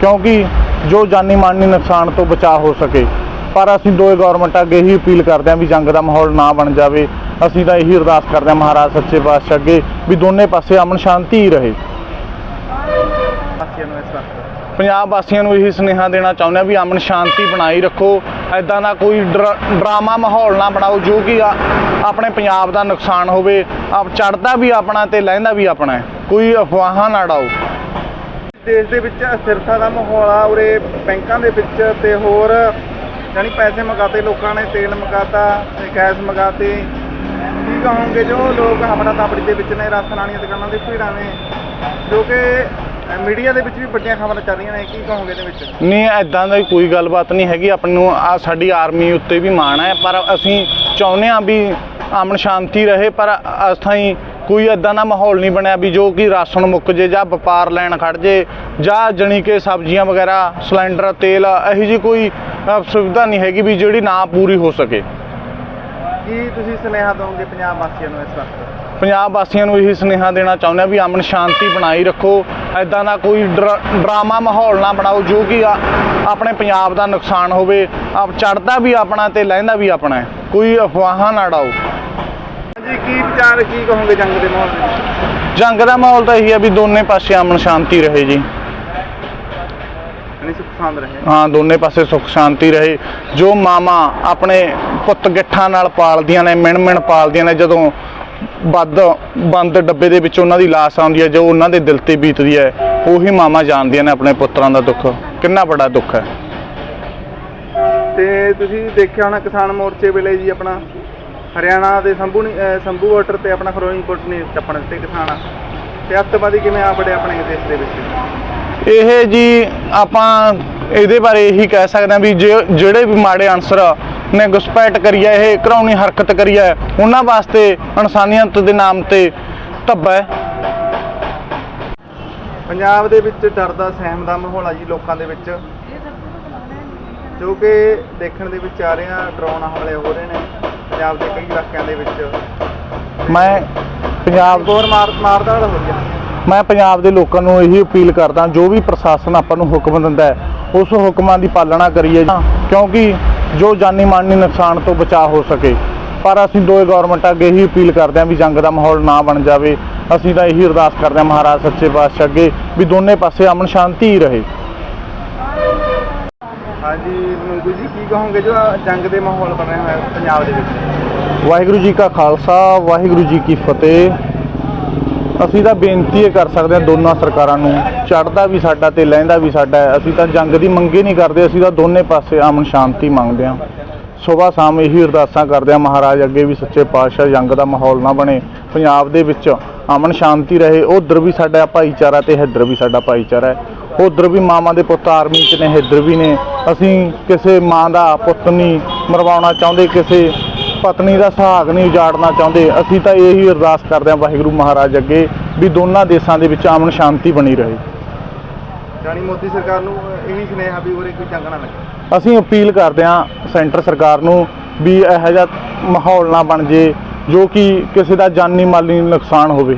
ਕਿਉਂਕਿ ਜੋ ਜਾਨੀ ਮਾਨੀ ਨੁਕਸਾਨ ਤੋਂ ਬਚਾਅ ਹੋ ਸਕੇ, ਪਰ ਅਸੀਂ ਦੋਏ ਗਵਰਨਮੈਂਟ ਅੱਗੇ ਹੀ ਅਪੀਲ ਕਰਦੇ ਹਾਂ ਵੀ ਜੰਗ ਦਾ ਮਾਹੌਲ ਨਾ ਬਣ ਜਾਵੇ। ਅਸੀਂ ਤਾਂ ਇਹੀ ਅਰਦਾਸ ਕਰਦੇ ਹਾਂ ਮਹਾਰਾਜ ਸੱਚੇ ਪਾਤਸ਼ਾਹ ਅੱਗੇ ਵੀ ਦੋਨੇ ਪਾਸੇ ਅਮਨ ਸ਼ਾਂਤੀ ਹੀ ਰਹੇ। ਪੰਜਾਬ ਵਾਸੀਆਂ ਨੂੰ ਇਹੀ ਸੁਨੇਹਾ ਦੇਣਾ ਚਾਹੁੰਦੇ ਹਾਂ ਵੀ ਅਮਨ ਸ਼ਾਂਤੀ ਬਣਾਈ ਰੱਖੋ। ਐਦਾਂ ਦਾ ਕੋਈ ਡਰਾ- ਡਰਾਮਾ ਮਾਹੌਲ ਨਾ ਬਣਾਓ, ਜੋ ਕਿ ਆਪਣੇ ਪੰਜਾਬ ਦਾ ਨੁਕਸਾਨ ਹੋਵੇ। ਆਪ ਚੜਦਾ ਵੀ ਆਪਣਾ ਤੇ ਲਹਿੰਦਾ ਵੀ ਆਪਣਾ ਕੋਈ ਅਫਵਾਹਾਂ ਨਾ ਡਾਓ ਦੇਸ਼ ਦੇ ਵਿੱਚ ਅਸਥਿਰਤਾ ਦਾ ਮਾਹੌਲ ਆ ਉਰੇ ਬੈਂਕਾਂ ਦੇ ਵਿੱਚ ਤੇ ਹੋਰ ਜਾਨੀ ਪੈਸੇ ਮਗਾਤੇ ਲੋਕਾਂ ਨੇ, ਤੇਲ ਮਗਾਤਾ ਤੇ ਗੈਸ ਮਗਾਤੇ। ਕੀ ਕਹੋਗੇ ਜੋ ਲੋਕ ਹਮੜਾ ਤਾਪੜੀ ਦੇ ਵਿੱਚ ਨੇ ਰਾਸ਼ਨ ਵਾਲੀਆਂ ਦੁਕਾਨਾਂ ਦੇ ਭੀੜਾਂ ਨੇ, ਜੋ ਕਿ ਮੀਡੀਆ ਦੇ ਵਿੱਚ ਵੀ ਵੱਡੀਆਂ ਖਬਰਾਂ ਚੱਲ ਰਹੀਆਂ ਨੇ, ਕੀ ਕਹੋਗੇ ਇਹਦੇ ਵਿੱਚ? ਨਹੀਂ ਐਦਾਂ ਦੀ ਕੋਈ ਗੱਲਬਾਤ ਨਹੀਂ ਹੈਗੀ, ਆਪਾਂ ਨੂੰ ਆ ਸਾਡੀ ਆਰਮੀ ਉੱਤੇ ਵੀ ਮਾਣ ਹੈ ਪਰ ਅਸੀਂ ਚਾਹੁੰਦੇ ਹਾਂ ਵੀ ਅਮਨ ਸ਼ਾਂਤੀ ਰਹੇ, ਪਰ ਅਸਾਈ ਕੋਈ ਐਦਾਂ ਦਾ ਮਾਹੌਲ ਨਹੀਂ ਬਣਿਆ ਵੀ ਜੋ ਕਿ ਰਾਸ਼ਨ ਮੁੱਕ ਜੇ ਜਾਂ ਵਪਾਰ ਲੈਣ ਖੜ ਜੇ ਜਾਂ ਜਣੀ ਕਿ ਸਬਜ਼ੀਆਂ ਵਗੈਰਾ ਸਿਲੰਡਰ ਤੇਲ ਇਹੋ ਜੀ ਕੋਈ ਸੁਵਿਧਾ ਨਹੀਂ ਹੈਗੀ ਵੀ ਜਿਹੜੀ ਨਾ ਪੂਰੀ ਹੋ ਸਕੇ। ਕੀ ਤੁਸੀਂ ਸੁਨੇਹਾ ਦਿਓਗੇ ਪੰਜਾਬ ਵਾਸੀਆਂ ਨੂੰ ਇਸ ਵਕਤ? ਪੰਜਾਬ ਵਾਸੀਆਂ ਨੂੰ ਇਹੀ ਸੁਨੇਹਾ ਦੇਣਾ ਚਾਹੁੰਦੇ ਹਾਂ ਵੀ ਅਮਨ ਸ਼ਾਂਤੀ ਬਣਾਈ ਰੱਖੋ ਐਦਾਂ ਦਾ ਕੋਈ ਡਰਾ- ਡਰਾਮਾ ਮਾਹੌਲ ਨਾ ਬਣਾਓ ਜੋ ਕਿ ਆ- ਆਪਣੇ ਪੰਜਾਬ ਦਾ ਨੁਕਸਾਨ ਹੋਵੇ। ਆਪ ਚੜਦਾ ਵੀ ਆਪਣਾ ਤੇ ਲਹਿੰਦਾ ਵੀ ਆਪਣਾ। ਕੋਈ ਅਫਵਾਹਾਂ ਨਾ ਉਡਾਓ। ਹਾਂਜੀ ਕੀ ਵਿਚਾਰ ਕੀ ਕਹੋਗੇ ਜੰਗ ਦੇ ਮਾਹੌਲ ਦੇ ਜੰਗ ਦਾ ਮਾਹੌਲ ਤਾਂ ਇਹੀ ਹੈ ਵੀ ਦੋਨੇ ਪਾਸੇ ਅਮਨ ਸ਼ਾਂਤੀ ਰਹੇ ਜੀ। ਨਹੀਂ ਸੁਖ ਪਸੰਦ ਰਹੇ। ਹਾਂ ਦੋਨੇ ਪਾਸੇ ਸੁੱਖ ਸ਼ਾਂਤੀ ਰਹੇ। ਜੋ ਮਾਮਾ ਆਪਣੇ ਪੁੱਤ ਗਿੱਠਾਂ ਨਾਲ ਪਾਲਦੀਆਂ ਨੇ ਮਿਣ ਮਿਣ ਪਾਲਦੀਆਂ ਨੇ ਜਦੋਂ ਵੱਧ ਬੰਦ ਡੱਬੇ ਦੇ ਵਿੱਚ ਉਹਨਾਂ ਦੀ ਲਾਸ਼ ਆਉਂਦੀ ਹੈ ਜੋ ਉਹਨਾਂ ਦੇ ਦਿਲ ਤੇ ਬੀਤਦੀ ਹੈ ਉਹੀ ਮਾਮਾ ਜਾਣਦੀਆਂ ਨੇ ਆਪਣੇ ਪੁੱਤਰਾਂ ਦਾ ਦੁੱਖ। ਕਿੰਨਾ ਵੱਡਾ ਦੁੱਖ ਹੈ। ਤੇ ਤੁਸੀਂ ਦੇਖਿਆ ਹੋਣਾ ਕਿਸਾਨ ਮੋਰਚੇ ਵੇਲੇ ਜੀ ਆਪਣਾ? ਹਰਿਆਣਾ ਦੇ ਸੰਭੂ ਨੀ- ਅਹ ਸੰਭੂ ਬਾਰਡਰ ਤੇ ਆਪਣਾ ਫਿਰੋਜ਼ਪੁਰ ਨਹੀਂ ਟੱਪਣ ਦਿੱਤੇ ਕਿਸਾਨ ਤੇ ਅੱਤਵਾਦੀ ਕਿਵੇਂ ਆ ਬੜੇ ਆਪਣੇ ਦੇਸ਼ ਦੇ ਵਿੱਚ? ਇਹ ਜੀ ਆਪਾਂ ਇਹਦੇ ਬਾਰੇ ਇਹੀ ਕਹਿ ਸਕਦੇ ਹਾਂ ਵੀ ਜੇ- ਜਿਹੜੇ ਵੀ ਮਾੜੇ ਅਨਸਰ ਨੇ ਘੁਸਪੈਠ ਕਰੀ ਹੈ ਇਹ ਘਰਾਉਣੀ ਹਰਕਤ ਕਰੀ ਹੈ ਉਹਨਾਂ ਵਾਸਤੇ ਇਨਸਾਨੀਅਤ ਦੇ ਨਾਮ ਤੇ ਧੱਬਾ ਹੈ। ਪੰਜਾਬ ਦੇ ਵਿੱਚ ਡਰ ਦਾ ਸਹਿਮ ਦਾ ਮਾਹੌਲ ਆ ਜੀ ਲੋਕਾਂ ਦੇ ਵਿੱਚ। ਜੋ ਕਿ ਦੇਖਣ ਦੇ ਵਿੱਚ ਆ ਰਹੇ ਆ ਡਰੋਨ ਹਮਲੇ ਹੋ ਰਹੇ ਨੇ। ਪੰਜਾਬ ਦੇ ਕਈ ਇਲਾਕਿਆਂ ਦੇ ਵਿੱਚ ਮੈਂ ਪੰਜਾਬ ਹੋਰ ਮਾਰ ਮਾਰਦਾ ਹੋ ਗਿਆ। ਮੈਂ ਪੰਜਾਬ ਦੇ ਲੋਕਾਂ ਨੂੰ ਇਹੀ ਅਪੀਲ ਕਰਦਾ ਜੋ ਵੀ ਪ੍ਰਸ਼ਾਸਨ ਆਪਾਂ ਨੂੰ ਹੁਕਮ ਦਿੰਦਾ ਹੈ ਉਸ ਹੁਕਮਾਂ ਦੀ ਪਾਲਣਾ ਕਰੀਏ। ਕਿਉਂਕਿ ਜੋ ਜਾਨੀ ਮਾਨੀ ਨੁਕਸਾਨ ਤੋਂ ਬਚਾਅ ਹੋ ਸਕੇ ਪਰ ਅਸੀਂ ਦੋਏ ਗਵਰਨਮੈਂਟ ਅੱਗੇ ਇਹੀ ਅਪੀਲ ਕਰਦੇ ਹਾਂ ਵੀ ਜੰਗ ਦਾ ਮਾਹੌਲ ਨਾ ਬਣ ਜਾਵੇ। ਅਸੀਂ ਤਾਂ ਇਹੀ ਅਰਦਾਸ ਕਰਦੇ ਹਾਂ ਮਹਾਰਾਜ ਸੱਚੇ ਪਾਤਸ਼ਾਹ ਅੱਗੇ ਵੀ ਦੋਨੇ ਪਾਸੇ ਅਮਨ ਸ਼ਾਂਤੀ ਹੀ ਰਹੇ। ਹਾਂਜੀ ਮੰਗੂ ਜੀ ਕੀ ਕਹੋਗੇ ਜੋ ਆਹ ਜੰਗ ਦੇ ਮਾਹੌਲ ਬਣ ਰਿਹਾ ਹੈ ਪੰਜਾਬ ਦੇ ਵਿੱਚ? ਵਾਹਿਗੁਰੂ ਜੀ ਕਾ ਖਾਲਸਾ, ਵਾਹਿਗੁਰੂ ਜੀ ਕੀ ਫਤਿਹ। ਅਸੀਂ ਤਾਂ ਬੇਨਤੀ ਇਹ ਕਰ ਸਕਦੇ ਹਾਂ ਦੋਨਾਂ ਸਰਕਾਰਾਂ ਨੂੰ, ਚੜ੍ਹਦਾ ਵੀ ਸਾਡਾ ਤੇ ਲਹਿੰਦਾ ਵੀ ਸਾਡਾ ਹੈ। ਅਸੀਂ ਤਾਂ ਜੰਗ ਦੀ ਮੰਗੇ ਨਹੀਂ ਕਰਦੇ, ਅਸੀਂ ਤਾਂ ਦੋਨੇ ਪਾਸੇ ਅਮਨ ਸ਼ਾਂਤੀ ਮੰਗਦੇ ਹਾਂ। ਸਵੇਰ ਸ਼ਾਮ ਇਹੀ ਅਰਦਾਸਾਂ ਕਰਦੇ ਹਾਂ, ਮਹਾਰਾਜ ਅੱਗੇ ਵੀ ਸੱਚੇ ਪਾਤਸ਼ਾਹ ਜੰਗ ਦਾ ਮਾਹੌਲ ਨਾ ਬਣੇ, ਪੰਜਾਬ ਦੇ ਵਿੱਚ ਅਮਨ ਸ਼ਾਂਤੀ ਰਹੇ, ਉਧਰ ਵੀ ਸਾਡਾ ਭਾਈਚਾਰਾ ਤੇ ਇੱਧਰ ਵੀ ਸਾਡਾ ਭਾਈਚਾਰਾ ਹੈ। ਉਧਰ ਵੀ ਮਾਵਾਂ ਦੇ ਪੁੱਤ ਆਰਮੀ 'ਚ ਨੇ ਇੱਧਰ ਵੀ ਨੇ। ਅਸੀਂ ਕਿਸੇ ਮਾਂ ਦਾ ਪੁੱਤ ਨਹੀਂ ਮਰਵਾਉਣਾ ਚਾਹੁੰਦੇ ਕਿਸੇ ਪਤਨੀ ਦਾ ਸੁਹਾਗ ਨਹੀਂ ਉਜਾੜਨਾ ਚਾਹੁੰਦੇ। ਅਸੀਂ ਤਾਂ ਇਹੀ ਅਰਦਾਸ ਕਰਦੇ ਹਾਂ ਵਾਹਿਗੁਰੂ ਮਹਾਰਾਜ ਅੱਗੇ ਵੀ ਦੋਨਾਂ ਦੇਸ਼ਾਂ ਦੇ ਵਿੱਚ ਅਮਨ ਸ਼ਾਂਤੀ ਬਣੀ ਰਹੇ। ਜਾਨੀ ਮੋਦੀ ਸਰਕਾਰ ਨੂੰ ਇਹੀ ਸੁਨੇਹਾ ਵੀ ਉਰੇ ਕੋਈ ਨਾ ਲੱਗੇ। ਅਸੀਂ ਅਪੀਲ ਕਰਦੇ ਹਾਂ ਸੈਂਟਰ ਸਰਕਾਰ ਨੂੰ ਵੀ ਇਹੋ ਜਿਹਾ ਮਾਹੌਲ ਨਾ ਬਣ ਜੇ ਜੋ ਕਿ ਕਿਸੇ ਦਾ ਜਾਨੀ ਮਾਲੀ ਨੁਕਸਾਨ ਹੋਵੇ।